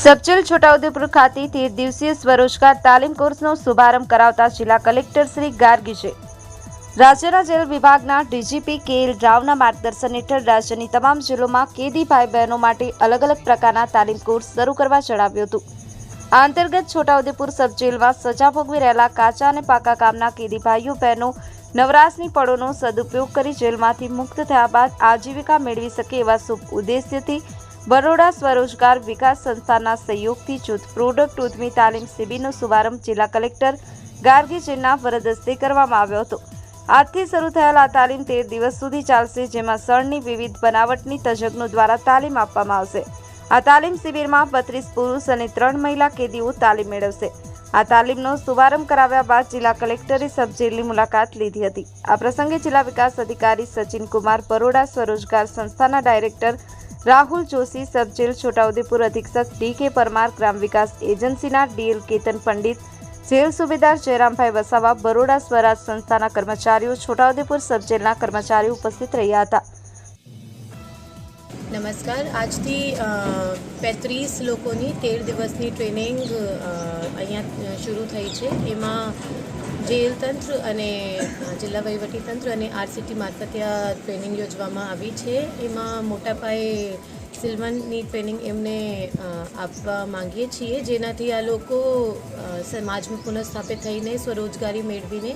Sub jail Chhota Udepur ખાતે તેર દિવસીય સ્વરોજગાર તાલીમ કોર્સનો શુભારંભ કરાવતા જિલ્લા કલેક્ટર શ્રી ગાર્ગીજે રાજ્યના જેલ વિભાગના ડીજીપી કે એલ રાવના માર્ગદર્શન હેઠળ રાજ્યની તમામ જેલોમાં કેદી ભાઈ બહેનો માટે અલગ અલગ પ્રકારના તાલીમ કોર્સ શરૂ કરવા જણાવ્યું હતું. આ અંતર્ગત છોટાઉદેપુર સબજેલમાં સજા ભોગવી રહેલા કાચા અને પાકા કામના કેદી ભાઈઓ, બહેનો, નવરાશની પળોનો સદુપયોગ કરી જેલમાંથી મુક્ત થયા બાદ આજીવિકા મેળવી શકે એવા શુભ ઉદ્દેશ્યથી બરોડા સ્વરોજગાર વિકાસ સંસ્થાના સહયોગથી જૂથ પ્રોડક્ટ ઉદ્યમી તાલીમ શિબિરનો શુભારંભ જિલ્લા કલેક્ટર ગાર્ગીજીના વરદ હસ્તે કરવામાં આવ્યો હતો. આજથી શરૂ થયેલ આ તાલીમ તેર દિવસ સુધી ચાલશે, જેમાં સળની વિવિધ બનાવટની તજજ્ઞો દ્વારા તાલીમ આપવામાં આવશે. આ તાલીમ શિબિરમાં બત્રીસ પુરુષ અને ત્રણ મહિલા કેદીઓ તાલીમ મેળવશે. આ તાલીમનો શુભારંભ કરાવ્યા બાદ જિલ્લા કલેક્ટરે સબજેલની મુલાકાત લીધી હતી. આ પ્રસંગે જિલ્લા વિકાસ અધિકારી સચિન કુમાર બરોડા સ્વરોજગાર સંસ્થાના director Rahul Joshi, sub jail Chhotaudepur અધિક્ષક ડી કે પરમાર, ગ્રામ વિકાસ એજન્સીના ડીએલ કેતન પંડિત, જેલ સુબેદાર જયરામભાઈ વસાવા, બરોડા સ્વરાજ સંસ્થાના કર્મચારીઓ, છોટાઉદેપુર સબજેલના કર્મચારીઓ ઉપસ્થિત રહ્યા હતા. નમસ્કાર. આજથી પેત્રીસ લોકોની તેર દિવસની ટ્રેનિંગ અહીંયા શરૂ થઈ છે. એમાં જેલ તંત્ર અને જિલ્લા વહીવટી તંત્ર અને આરસીટી મારફતે આ ટ્રેનિંગ યોજવામાં આવી છે. એમાં મોટા પાયે સિલવનની ટ્રેનિંગ એમને આપવા માંગીએ છીએ, જેનાથી આ લોકો સમાજમાં પુનઃસ્થાપિત થઈને સ્વરોજગારી મેળવીને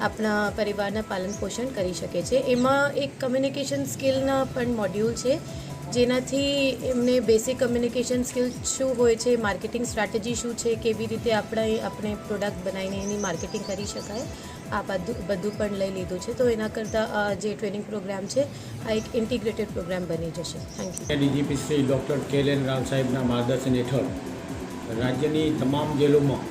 આપણા પરિવારના પાલન પોષણ કરી શકે છે. એમાં એક કમ્યુનિકેશન સ્કિલના પણ મોડ્યુલ છે. જેનાથી એમને બેસિક કમ્યુનિકેશન સ્કિલ શું હોય છે માર્કેટિંગ સ્ટ્રેટેજી શું છે, કેવી રીતે આપણે આપણે પ્રોડક્ટ બનાવીને એની માર્કેટિંગ કરી શકાય, આ બધું બધું પણ લઈ લીધું છે. તો એના કરતાં જે ટ્રેનિંગ પ્રોગ્રામ છે, આ એક ઇન્ટિગ્રેટેડ પ્રોગ્રામ બની જશે. Thank you DGP Shri doctor K N Rao સાહેબના માર્ગદર્શન હેઠળ રાજ્યની તમામ જેલોમાં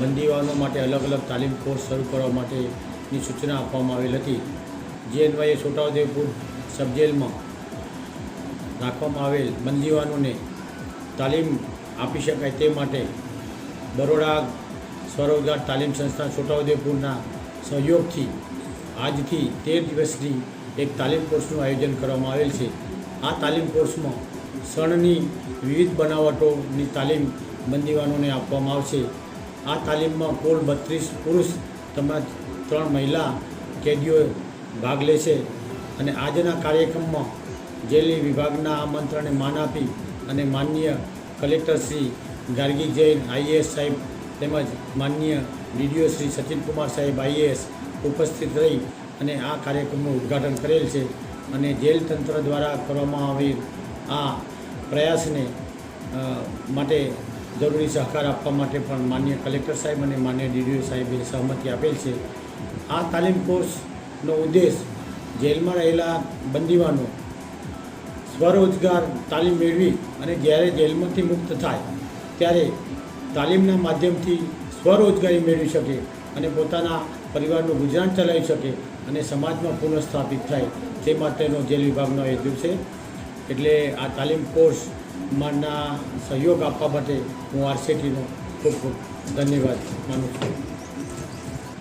બંદીવાનો માટે અલગ અલગ તાલીમ કોર્સ શરૂ કરવા માટેની સૂચના આપવામાં આવેલ હતી. જે અન્વયે છોટાઉદેપુર સબજેલમાં રાખવામાં આવેલ બંદીવાનોને તાલીમ આપી શકાય તે માટે બરોડા સ્વરોજગાર તાલીમ સંસ્થા છોટાઉદેપુરના સહયોગથી આજથી તેર દિવસની એક તાલીમ કોર્સનું આયોજન કરવામાં આવેલ છે. આ તાલીમ કોર્સમાં શણની વિવિધ બનાવટોની તાલીમ બંદીવાનોને આપવામાં આવશે. આ તાલીમમાં કુલ બત્રીસ પુરુષ તેમજ ત્રણ મહિલા કેદીઓ ભાગ લેશે અને આજના કાર્યક્રમમાં જેલી વિભાગના આમંત્રણને માન આપી અને માનનીય કલેક્ટર શ્રી ગાર્ગી જૈન આઈએએસ સાહેબ તેમજ માન્ય ડીડીઓ શ્રી સચિનકુમાર સાહેબ આઈએએસ ઉપસ્થિત રહી અને આ કાર્યક્રમનું ઉદ્ઘાટન કરેલ છે અને જેલ તંત્ર દ્વારા કરવામાં આવેલ આ પ્રયાસને માટે જરૂરી સહકાર આપવા માટે પણ માન્ય કલેક્ટર સાહેબ અને માન્ય ડીડીઓ સાહેબે સહમતિ આપેલ છે. આ તાલીમ કોર્સનો ઉદ્દેશ જેલમાં રહેલા બંદીવાનો સ્વરોજગાર તાલીમ મેળવી અને જ્યારે જેલમાંથી મુક્ત થાય, ત્યારે તાલીમના માધ્યમથી સ્વરોજગારી મેળવી શકે અને પોતાના પરિવારનું ગુજરાન ચલાવી શકે અને સમાજમાં પુનઃસ્થાપિત થાય. તે માટેનો જેલ વિભાગનો હેતુ છે. એટલે આ તાલીમ કોર્સમાંના સહયોગ આપવા માટે હું આરસીટીનો ખૂબ ખૂબ ધન્યવાદ માનું છું.